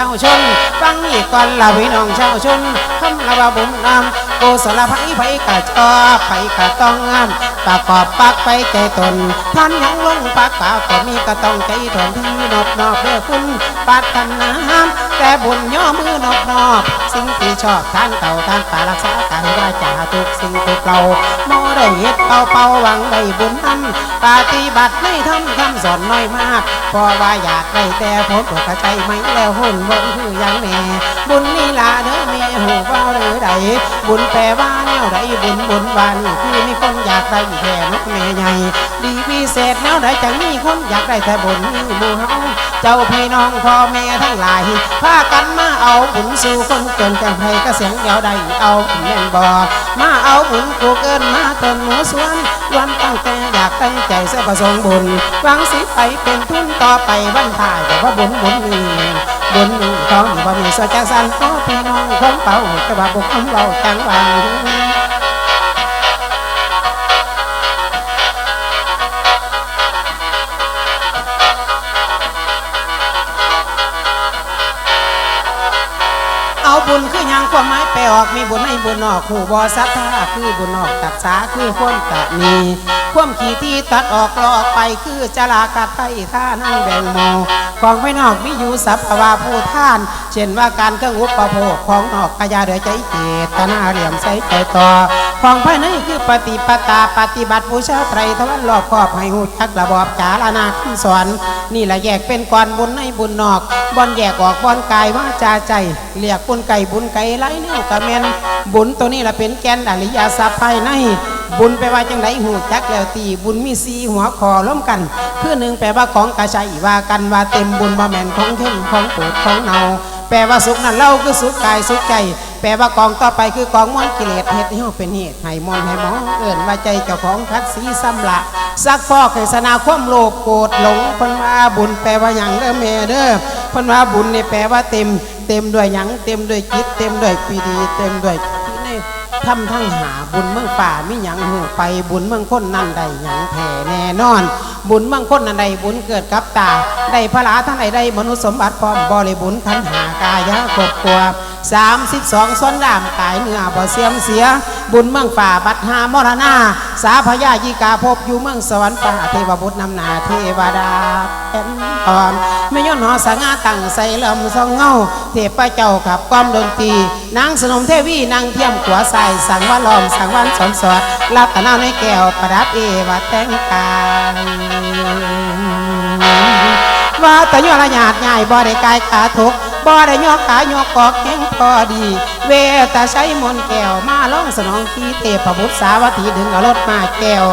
ชาวชนฟังอีกก่อนละพี่น้องชาวชนคำละว่าบุญนำโกศลภัยไผกะชอบไผกะต้องงามประกอบปักไปใจตนท่านยังลงปักป่าก็มีก็ต้องใจทนที่นอบนอบเด้อคุณปัตนาแต่บุญย่อมือนอบนอบสิ่งที่ชอบท่านเก่าท่านป่ารักษากายว่าจาทุกสิ่งทุกเราโมได้เฮ็ดเป่าเป่าหวังได้บุญนำปฏิบัติไม่ทำคำสอนน้อยมากเพราะว่าอยากได้แต่ผลก็ใจไม่แล้วหุ่นบนคืออย่างแน่บุญนี่ละเด้อแม่หูว่าหรือใดบุญแปลว่าแนวใดบุญบุญวานี่คือมีคนอยากได้แค่นกแม่ใหญ่ดีพิเศษแนวใดจังมีคนอยากได้แต่บุญนี่หมู่เฮาเจ้าพี่น้องพ่อแม่ทั้งหลายพากันมาเอาบุญสู่คนจนจังไผก็เสียงเดียวใดเอาแม่นบ่มาเอาบุญกูเกินมาเตินหมูสวนวันตั้งแต่อยากตั้งใจเสประสงค์บุญวังสิไปเป็นทุนต่อไปวันถ่ายแต่ว่าบุญบุญนี่ บุญนี่ของบ่มีสจักสันพ่อพี่น้องของเป่าแต่ว่าบุคคลเราจังหวังเอาบุญคือยังความหมายไปออกมีบุญในบุญนอกคู่บอสัทธาคือบุญนอกตักษาคือความตะนี ความขี่ที่ตัดออกลอกไปคือจลากัดไทยท่านั่งแบ่งโมของไว้นอกมีอยู่สัพพวาผู้ท่าน เช่นว่าการเครื่องอุปโภคของนอกกายาเดือใจเจตนาเหลี่ยมใส่ใจต่อ ของภายในคือปฏิปตาปฏิบัติบูชาไตรทวันรอบครอบให้หูจักระบอบจาลานาคำสอน นี่แหละแยกเป็นก่อนบุญในบุญนอกบอนแยกออกบอนกายว่าจาใจเรียกบุญไก่บุญไก่ไรแนวกะแมนบุญตัวนี้ละเป็นแกนอริยสัพภายใน บุญแปลว่าจังไดหูจักแล้วตีบุญมีสีหัวคอล้มกัน คือหนึ่งแปลว่าของกระชัยว่ากันว่าเต็มบุญบ่แม่นของเท่นของโปรดของเนาแปลว่าสุขนั่นเล่าคือสุขกายสุขใจ แปลว่ากองต่อไปคือกองมอนกิเลสเฮ็ดให้เฮาเป็นเหตุให้มอนให้หมองเอิ้นว่าใจเจ้าของคัดสีซ้ำละซักฟอกให้สนาความโลภโกรธหลงพิ่นว่าบุญแปลว่าหยังเด้อแม่เด้อพิ่นว่าบุญนี่แปลว่าเต็ม เต็มด้วยหยังเต็มด้วยจิตเต็มด้วยปีดี เต็มด้วย ที่ในทำทั้งหาบุญเมืองป่ามิหยังหูไปบุญเมืองคนนั่นใดหยังแผ่แน่นอน บุญเมืองคนนั่นใดบุญเกิดกับตาได้พระลาทั้งใดได้มนุษย์สมบัติพร้อมบริบุญขันหากายะกบกัว สามสิบสองส่วนดามกายเนื้อบ่เสียมเสีย บุญเมืองป่าบัดหามรณา สาพยายิกาภพอยู่เมืองสวรรค์ป่าเทวบุตรนำหนาเทวดาเป็นตอนไม่ย้อนหอสง่าตั้งใส่ลำสองเงาเทพเจ้าขับกล้อมดนตรีนางสนมเทวีนางเทียมขัวใส่สังวาลอมสังวันสอนสอดรัตะนาในแก้วประดับเอวาแต่งกายว่าแต่ยอระหยาดใหญ่บ่ได้กายขาทุก บ่ได้ยอกขายอกกอกแข็งพอดี เวตาใช้มนแก้วมาล่องสนองที่เทพบุตรสาวัตถีดึงเอารถมาแก้ว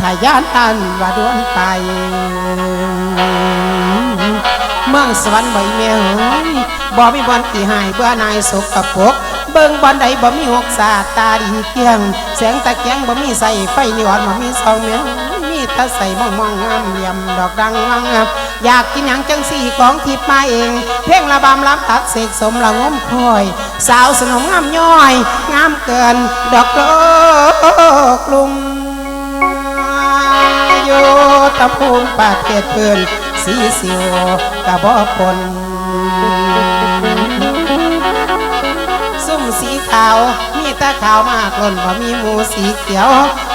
ทายานตันว่าดวนไปเมืองสวรรค์ใบเมียเฮ้ยบ่มีบอนที่หายเบื่อนายสกปรกเบิ่งบอนใดบ่มีหกสาตาดีเกียงแสงตะเกียงบ่มีใส่ไฟนิออนบ่มีซองเมียมีตาใส่มองมองงามเหลี่ยมดอกดังงาม อยากกินหยังจังสี่ของทิพย์มาเอง เพลงระบำล้ำตัดเสกสมละงมคอย สาวสนมงามย้อย งามเกิน ดอกโลกลุมโยตะพูนปาเทศเพื่อนสีสิวกะบอกคนซุ่มสีขาว ตาขาวมากล้นบ่มีหมูสีเขียว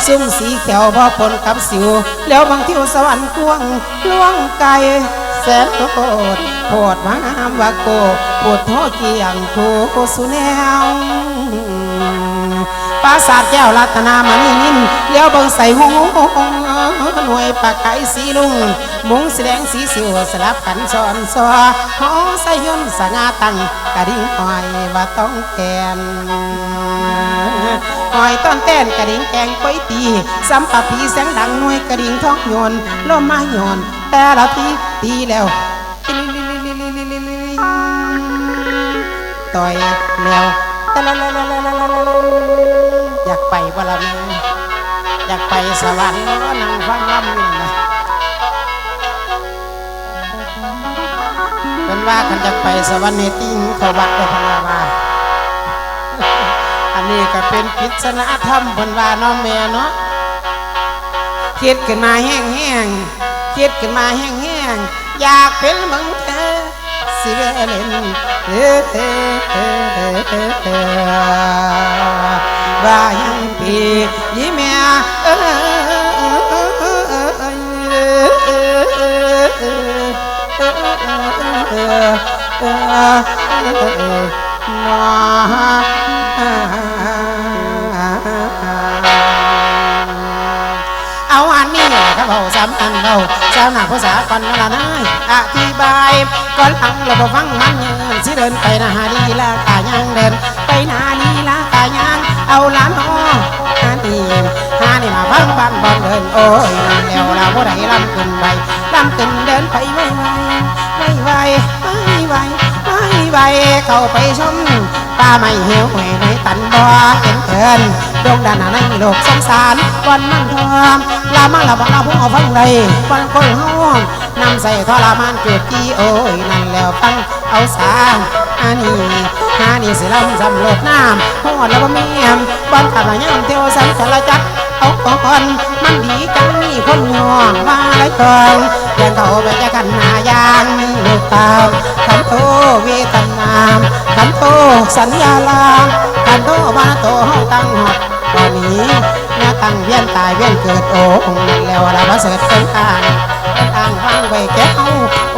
ซุ่มสีเขียวพอปนกับสิว แล้วบางทิวสวรรค์กวงล่วงไกลแสนโคตรโพดมางามว่าโกปวดโทษเกียงทูสุแนวปราสาทแก้วรัตนามานี่นินเลี้ยวเบิ่งใส่หงหน่วยปากไก่สีลุง มุงสีแดงสีสิวสลับกันซ้อนซ้อหอใส่ยนสง่าตังกระดิ่งหอยว่าต้องแกน หอยต้อนแต้นกระดิ่งแกงก้อยตีสัมปะพีแสงดังหน่วยกระดิ่งท้องโยนลมมาโยนแต่ละทีตีแล้วต่อยแล้วอยากไปบ่ละแม่อยากไปสวรรค์ก็นั่งฟังลำนี่นะเป็นว่าคันอยากไปสวรรค์ในติ้งเขาวัดได้พะนาว่า อันนี้ก็เป็นพิศนาธรรมเพิ่นว่าน้องแม่เนาะคิดขึ้นมาแห้งแห้งคิดขึ้นมาแห้งแห้งอยากเป็นเหมือนเธอสิสิเวเล่นเอ้อเออเออเออเอ้อเอ้อว่ายังปียี่เมียเอ้เอ ครับเราสามอันเราสาวหน้าภาษาก่อนละนายอธิบายก่อนหลังเราบฟังมันยืนสิเดินไปนาลีลากายังเดิน ไปนาลีลากายังเอาล้านอ้อฮานี่ฮานี่มาฟังบ้านบอลเดินโอ้ยนั่นแล้วเราบ่ได้ลำขึ้นไปลำขึ้นเดินไปไวไวไวไวไวไวไวเข้าไปชมป่าไม่เหี่ยวแหวในตันบ่เห็นเกิน ดงดานในโลกสงสารวันมันทองลามาละบังลาพวกเอาฟังเลยวันคนห้องนำใส่ทรมานจุดที่โอ้ยนั่นแล้วฟังเอาสางอันนี้ฮานี่สิลำสำรวจน้ำหอดแล้วบ่มีแอมบ้านขับมายามเที่ยวสันสารจักเอาก่อนมันดีจังมีคนย่องมาหลายคนเดินเข้าไปจะกันหายางมีลูกตามขันโตเวทนามขันโตสัญญาลางขันโตมาโตเฮาตั้งหอด ตอนนี้เมื่อตั้งเวียนตายเวียนเกิดโอ้องนั้นแล้วเรามาเสด็จเป็นทางเป็นทางฟังไว้แก่เฮา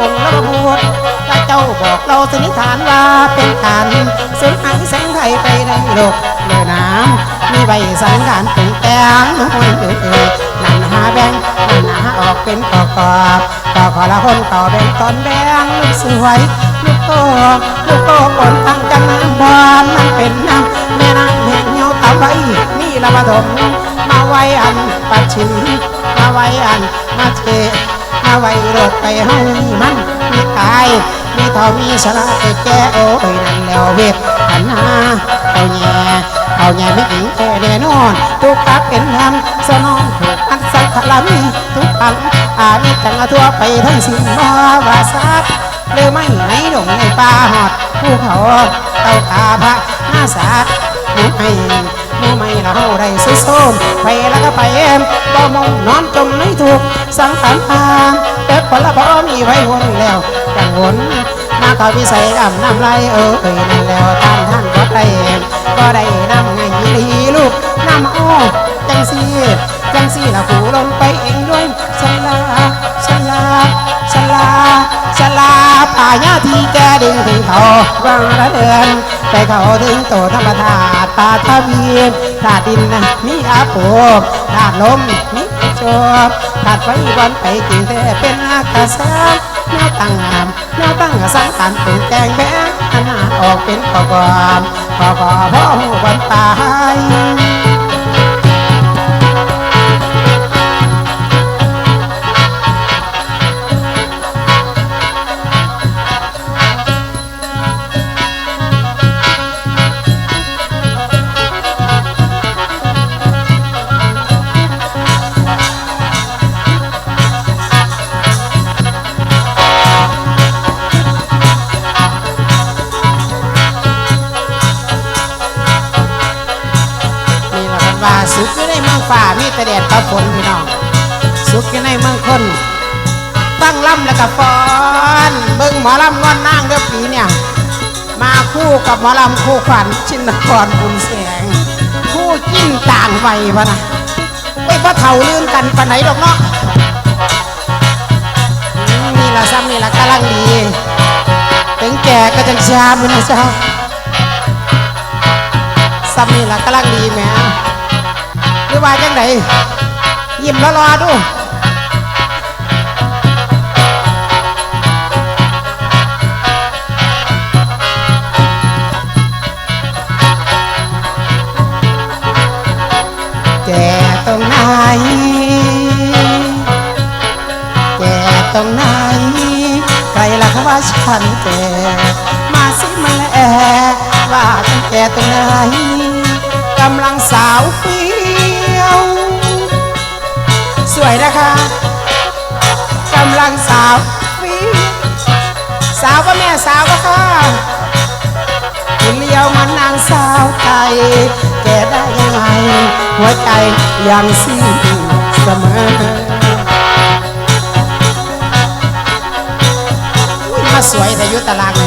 องค์ละบวชพระเจ้าบอกเราสนิทานว่าเป็นฐานเส้นหายแสงไทยไปในโลกเลือน้ำมีใบสังการปรุงแตงน้อยเอ่ยนั่นหาแบงนั่นหาออกเป็นกอกอบต่อขอละคนต่อแบงตอนแบงลูกสวยลูกโตลูกโตปนตั้งจังน้ำบานมันเป็นน้ำแม่น้ำแห่งเหี่ยวตา ไว้มีละปฐมมาไว้อันปัดชิมมาไว้อันมาเทมาไว้โลกไปเฮานี่มันมีตายมีเท่ามีสละเกิดแก่โอ้ยนั่นแล้วเวทหันหน้าเอาแย่เอาแย่ไม่อิงแค่แน่นอนทุกปักเป็นธรรมสนองถูกอันสักขลามีทุกปังอานิจังทั่วไปทั้งสิ้นบ่ว่าสักหรือไม่ในดงในป่าหอดภูเขาเต้าตาพระหน้าสาดหมูให้ หมูไม่เราได้สุโสมไปแล้วก็ไปเอ็มบ่มองนอนจมในถูกสังขารตามเด็กคนลบ่มีไว้วนแล้วจังวนมาเขอพิสัยดำน้ำลายเอ้ยนั่นแล้วตามท่านก็ได้ก็ได้นำไงลีลูกนำอ้อจังสีจังสีละผูลงไปเองด้วยฉลาฉลาฉลาฉลา ป่าญาทีแกดึงถึงเขาวางระเดินไปเขาถึงโตธรรมธาตุป่าทวีนธาตุดินนะมีอาโปธาตุลมมีโชบธาตุไฟวันไปกินแต่เป็นอากาศแนวตั้งงามแนวตั้งสังขารเป็นแกงแบงอันหาออกเป็นกอกอนกอกอพ่อหูวันตาย ฝ่ามีแต่แดดกับฝนพี่น้องสุขอยู่ในเมืองคนตั้งลำแล้วก็ฟ้อนเบิ่งหมอลำงอนนางเด้อปีเนี่ย มาคู่กับหมอลำคู่ขวัญชินกรบุญแสง คู่จิ้นต่างวัยพะนะไอ้พ่อเท่าลื่นกันปานไหนดอกเนาะมนี่ละซ้ำนี่ละกำลังดี ถึงแก่ก็จังชามนะเจ้าซ้ำนี่ล่ะกำลังดีแม่ หรือว่าจังไดยิ้มแล้วรอดูแกตรงไหนแกตรงไหนใครล่ะเขาว่าฉันแกมาสิมาแลว่าฉันแกตรงไหนกำลังสาวเฟี วยนะคะกำลังสาวฟีสาวก็แม่สาวก็ค่ะคุณเลี้ยวมันนางสาวไทยแกได้ยังไง หัวใจยังสิ้นเสมอมาสวยแต่ยุตาราง